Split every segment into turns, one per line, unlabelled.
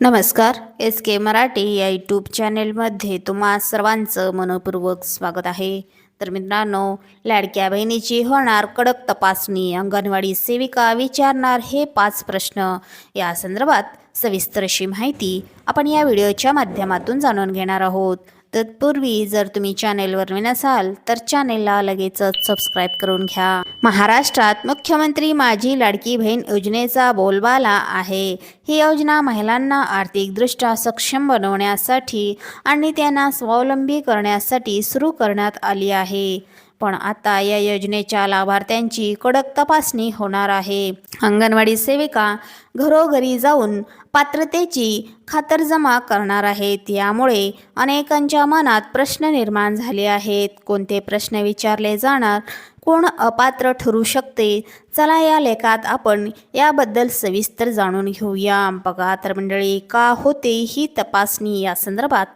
नमस्कार एस के मराठी या यूट्यूब चॅनेलमध्ये तुम्हा सर्वांचं मनपूर्वक स्वागत आहे. तर मित्रांनो लाडक्या बहिणीची होणार कडक तपासणी अंगणवाडी सेविका विचारणार हे पाच प्रश्न. या संदर्भात सविस्तर अशी माहिती आपण या व्हिडिओच्या माध्यमातून जाणून घेणार आहोत. तत्पूर्वी जर तुम्ही चॅनेलवर नवीन असाल तर चॅनेलला लगेचच सबस्क्राईब करून घ्या. महाराष्ट्रात मुख्यमंत्री माझी लाडकी बहीण योजनेचा बोलबाला आहे. ही योजना महिलांना आर्थिकदृष्ट्या सक्षम बनवण्यासाठी आणि त्यांना स्वावलंबी करण्यासाठी सुरू करण्यात आली आहे. पण आता या योजनेच्या लाभार्थ्यांची कडक तपासणी होणार आहे. अंगणवाडी सेविका घरोघरी जाऊन पात्रतेची खातरजमा करणार आहेत. यामुळे अनेकांच्या मनात प्रश्न निर्माण झाले आहेत. कोणते प्रश्न विचारले जाणार कोण अपात्र ठरू शकते चला या लेखात आपण याबद्दल सविस्तर जाणून घेऊया. बघा तर मंडळी का होते ही तपासणी? या संदर्भात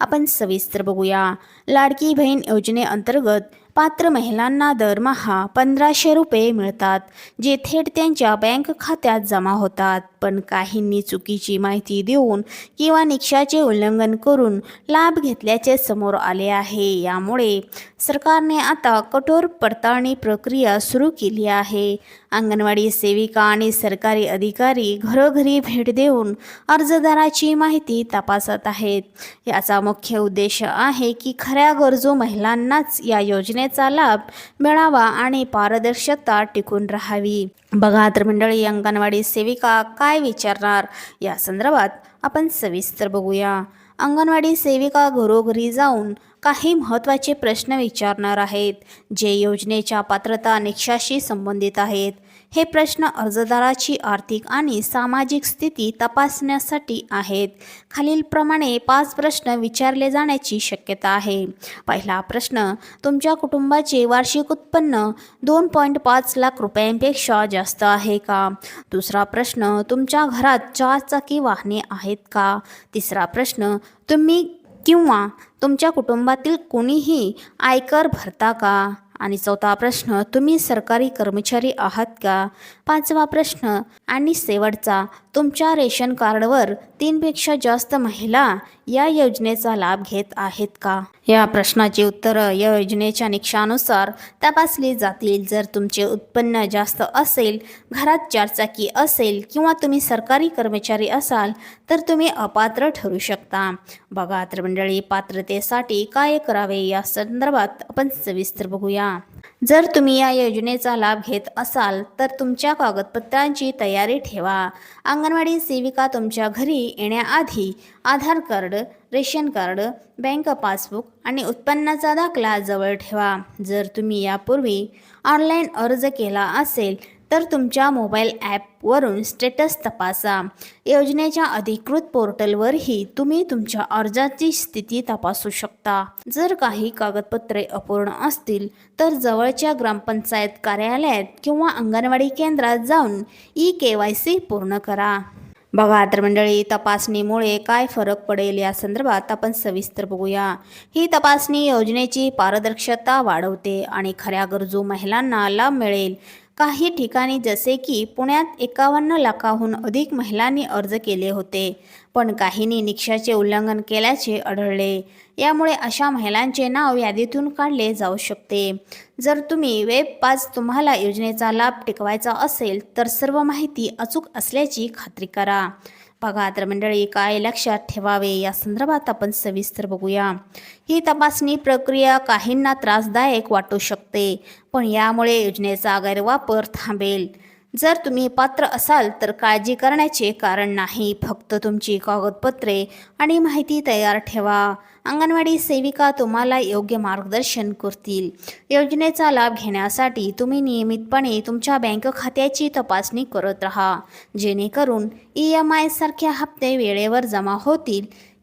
आपण सविस्तर बघूया. लाडकी बहीण योजनेअंतर्गत पात्र महिलांना दरमहा पंधराशे रुपये मिळतात जे थेट त्यांच्या बँक खात्यात जमा होतात. पण काहींनी चुकीची माहिती देऊन किंवा निकषाचे उल्लंघन करून लाभ घेतल्याचे समोर आले आहे. यामुळे सरकारने आता कठोर पडताळणी प्रक्रिया सुरू केली आहे. अंगणवाडी सेविका आणि सरकारी अधिकारी घरोघरी भेट देऊन अर्जदाराची माहिती तपासत आहेत. याचा मुख्य उद्देश आहे की खऱ्या गरजू महिलांनाच या योजनेत योजनेचा लाभ मिळावा आणि पारदर्शकता टिकून राहावी. बघा तर मंडळी अंगणवाडी सेविका काय विचारणार? या संदर्भात आपण सविस्तर बघूया. अंगणवाडी सेविका घरोघरी जाऊन काही महत्त्वाचे प्रश्न विचारणार आहेत जे योजनेच्या पात्रता निकषाशी संबंधित आहेत. हे प्रश्न अर्जदाराची आर्थिक आणि सामाजिक स्थिती तपासण्यासाठी आहेत. खालीलप्रमाणे पाच प्रश्न विचारले जाण्याची शक्यता आहे. पहिला प्रश्न तुमच्या कुटुंबाचे वार्षिक उत्पन्न दोन पॉईंट पाच लाख रुपयांपेक्षा जास्त जास्त आहे का? दुसरा प्रश्न तुमच्या घरात चार चाकी वाहने आहेत का? तिसरा प्रश्न तुम्ही किंवा तुमच्या कुटुंबातील कोणीही आयकर भरता का? आणि चौथा प्रश्न तुम्ही सरकारी कर्मचारी आहात का? पाचवा प्रश्न आणि शेवटचा तुमच्या रेशन कार्डवर तीनपेक्षा जास्त महिला या योजनेचा लाभ घेत आहेत का? या प्रश्नाची उत्तरं या योजनेच्या निकषानुसार तपासली जातील. जर तुमचे उत्पन्न जास्त असेल घरात चारचाकी असेल किंवा तुम्ही सरकारी कर्मचारी असाल तर तुम्ही अपात्र ठरू शकता. बघा तर मंडळी पात्रतेसाठी काय करावे या संदर्भात आपण सविस्तर बघूया. जर तुम्ही या योजनेचा लाभ घेत असाल तर तुमच्या कागदपत्रांची तयारी ठेवा. अंगणवाडी सेविका तुमच्या घरी येण्याआधी Aadhaar card ration card bank passbook आणि उत्पन्नाचा दाखला जवळ ठेवा. जर तुम्ही यापूर्वी ऑनलाईन अर्ज केला असेल तर तुमच्या मोबाईल ॲपवरून स्टेटस तपासा. योजनेच्या अधिकृत पोर्टलवरही तुम्ही तुमच्या अर्जाची स्थिती तपासू शकता. जर काही कागदपत्रे अपूर्ण असतील तर जवळच्या ग्रामपंचायत कार्यालयात किंवा अंगणवाडी केंद्रात जाऊन ई के वाय सी पूर्ण करा. बघा तर मंडळी तपासणीमुळे काय फरक पडेल या संदर्भात आपण सविस्तर बघूया. ही तपासणी योजनेची पारदर्शकता वाढवते आणि खऱ्या गरजू महिलांना लाभ मिळेल. काही ठिकाणी जसे की पुण्यात एकावन्न लाखाहून अधिक महिलांनी अर्ज केले होते पण काहींनी निकषाचे उल्लंघन केल्याचे आढळले. यामुळे अशा महिलांचे नाव यादीतून काढले जाऊ शकते. जर तुम्ही वेब पाच तुम्हाला योजनेचा लाभ टिकवायचा असेल तर सर्व माहिती अचूक असल्याची खात्री करा. बघा तर मंडळी काय लक्षात ठेवावे? या संदर्भात आपण सविस्तर बघूया. ही तपासणी प्रक्रिया काहींना त्रासदायक वाटू शकते पण यामुळे योजनेचा गैरवापर थांबेल. जर तुम्ही पात्र असाल तर काळजी करण्याचे कारण नाही. फक्त तुमची कागदपत्रे आणि माहिती तयार ठेवा. अंगणवाडी सेविका तुम्हाला योग्य मार्गदर्शन करतील. योजनेचा लाभ घेण्यासाठी तुम्ही नियमितपणे तुमच्या बँक खात्याची तपासणी करत राहा. जेणेकरून ई एम आय सारख्या हप्ते वेळेवर जमा होतील.